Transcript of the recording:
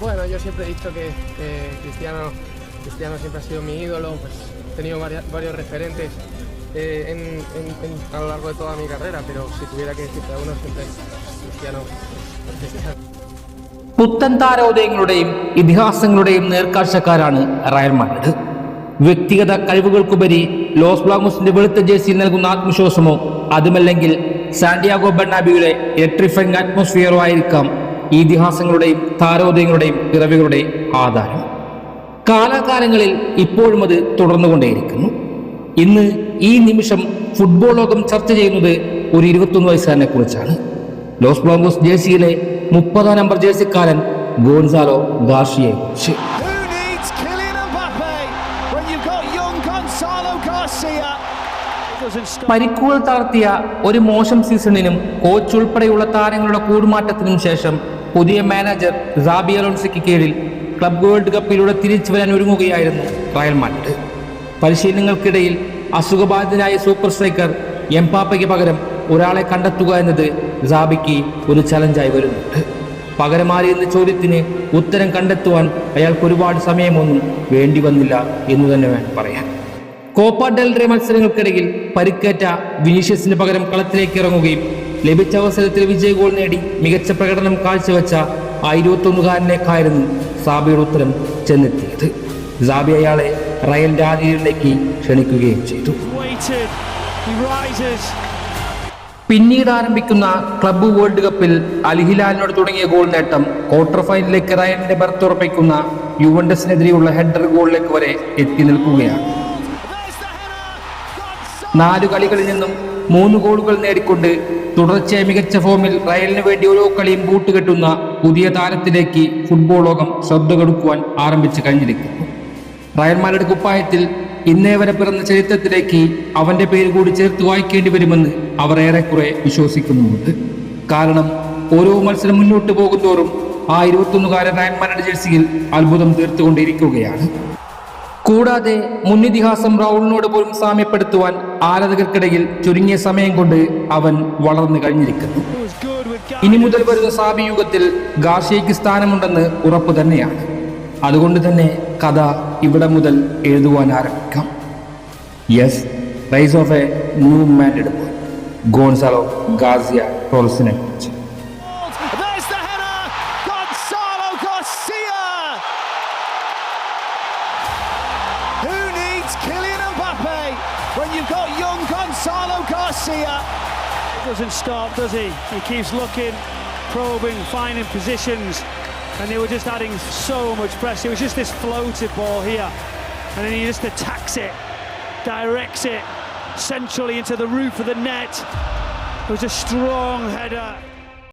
Bueno, yo siempre he dicho que, eh, Cristiano, Cristiano siempre ha sido mi ídolo, pues he tenido varias- varios referentes eh, en- en- en- a lo largo de toda mi carrera, pero si tuviera que decirte a uno, siempre Cristiano. പുത്തൻ താരോദയങ്ങളുടെയും ഇതിഹാസങ്ങളുടെയും നേർക്കാഴ്ചക്കാരാണ് Real Madrid വ്യക്തിഗത കഴിവുകൾക്കുപരി loss ബ്ലാങ്കോസിന്റെ വെളുത്ത jersey നൽകുന്ന ആത്മവിശ്വാസമോ അതുമല്ലെങ്കിൽ Santiago ബെർണാബിയുടെ electrifying അറ്റ്മോസ്ഫിയറോ ആയിരിക്കാം ഇതിഹാസങ്ങളുടെയും താരോദയങ്ങളുടെയും പിറവികളുടെയും ആധാരം. കാലാകാലങ്ങളിൽ ഇപ്പോഴും അത് തുടർന്നുകൊണ്ടേയിരിക്കുന്നു. ഇന്ന് ഈ നിമിഷം ഫുട്ബോൾ ലോകം ചർച്ച ചെയ്യുന്നത് ഒരു ഇരുപത്തൊന്ന് വയസ്സുകാരനെ കുറിച്ചാണ് ലോസ് ബ്ലോങ്കോസ് ജേഴ്സിയിലെ മുപ്പതാം നമ്പർ ജേഴ്സിക്കാരൻ ഗോൺസാലോ ഗാർഷിയെ കുറിച്ച്. പരിക്കുകൾ താഴ്ത്തിയ ഒരു മോശം സീസണിനും കോച്ച് ഉൾപ്പെടെയുള്ള താരങ്ങളുടെ കൂടുമാറ്റത്തിനും ശേഷം പുതിയ മാനേജർ സാബി അലോൺസയ്ക്ക് കീഴിൽ ക്ലബ് വേൾഡ് കപ്പിലൂടെ തിരിച്ചു വരാൻ ഒരുങ്ങുകയായിരുന്നു റയൽ മാഡ്രിഡ്. പരിശീലനങ്ങൾക്കിടയിൽ അസുഖബാധിതനായ സൂപ്പർ സ്ട്രൈക്കർ എംപാപ്പയ്ക്ക് പകരം ഒരാളെ കണ്ടെത്തുക എന്നത് സാബിക്ക് ഒരു ചലഞ്ചായി വരുന്നുണ്ട്. പകരമാരി എന്ന ചോദ്യത്തിന് ഉത്തരം കണ്ടെത്തുവാൻ അയാൾക്ക് ഒരുപാട് സമയമൊന്നും വേണ്ടി വന്നില്ല എന്ന് തന്നെ വേണം പറയാൻ. കോപ്പ ഡെൽറെ മത്സരങ്ങൾക്കിടയിൽ പരിക്കേറ്റ വിനീഷ്യസിന് പകരം കളത്തിലേക്ക് ഇറങ്ങുകയും ലഭിച്ച അവസരത്തിൽ വിജയ ഗോൾ നേടി മികച്ച പ്രകടനം കാഴ്ചവെച്ച ആ ഇരുപത്തൊന്നുകാരനേക്കായിരുന്നു സാബിയുടെ ഉത്തരം ചെന്നെത്തിയത് സാബി അയാളെ റയൽ ആതിഥ്യത്തിലേക്ക് ക്ഷണിക്കുകയും ചെയ്തു. പിന്നീട് ആരംഭിക്കുന്ന ക്ലബ്ബ് വേൾഡ് കപ്പിൽ അൽഹിലാലിനോട് തുടങ്ങിയ ഗോൾ നേട്ടം ക്വാർട്ടർ ഫൈനലിലേക്ക് റയലിന്റെ ബർത്ത് ഉറപ്പിക്കുന്ന യുവൻഡസിനെതിരെയുള്ള ഹെഡർ ഗോളിലേക്ക് വരെ എത്തി നിൽക്കുകയാണ് നാല് കളികളിൽ നിന്നും മൂന്ന് ഗോളുകൾ നേടിക്കൊണ്ട് തുടർച്ചയായ മികച്ച ഫോമിൽ റയലിന് വേണ്ടി ഓരോ കളിയും കൂട്ടുകെട്ടുന്ന പുതിയ താരത്തിലേക്ക് ഫുട്ബോൾ ലോകം ശ്രദ്ധ കൊടുക്കുവാൻ ആരംഭിച്ചു കഴിഞ്ഞിരിക്കുന്നു. റയൽമാരുടെ കുപ്പായത്തിൽ ഇന്നേ വരെ പിറന്ന ചരിത്രത്തിലേക്ക് അവന്റെ പേര് കൂടി ചേർത്ത് വായിക്കേണ്ടി വരുമെന്ന് അവർ ഏറെക്കുറെ വിശ്വസിക്കുന്നുമുണ്ട്. കാരണം ഓരോ മത്സരം മുന്നോട്ട് പോകുന്തോറും ആ ഇരുപത്തൊന്നുകാരൻ റയൽമാരുടെ ജേഴ്സിയിൽ അത്ഭുതം തീർത്തുകൊണ്ടിരിക്കുകയാണ്. കൂടാതെ മുന്നിതിഹാസം റൗളിനോട് പോലും സാമ്യപ്പെടുത്തുവാൻ ആരാധകർക്കിടയിൽ ചുരുങ്ങിയ സമയം കൊണ്ട് അവൻ വളർന്നു കഴിഞ്ഞിരിക്കുന്നു. ഇനി മുതൽ വരുന്ന സാബി യുഗത്തിൽ ഗാർഷയ്ക്ക് സ്ഥാനമുണ്ടെന്ന് ഉറപ്പ് തന്നെയാണ്. അതുകൊണ്ട് തന്നെ കഥ ഇവിടെ മുതൽ എഴുതുവാൻ ആരംഭിക്കാം. Yes rise of a new man Gonzalo Garcia ടോൾസിനെ കുറിച്ച്. You've got young Gonzalo Garcia? He doesn't stop, does he? He keeps looking, probing, finding positions, and they were just adding so much pressure. It was just this floated ball here, and then he just attacks it, directs it centrally into the roof of the net. It was a strong header.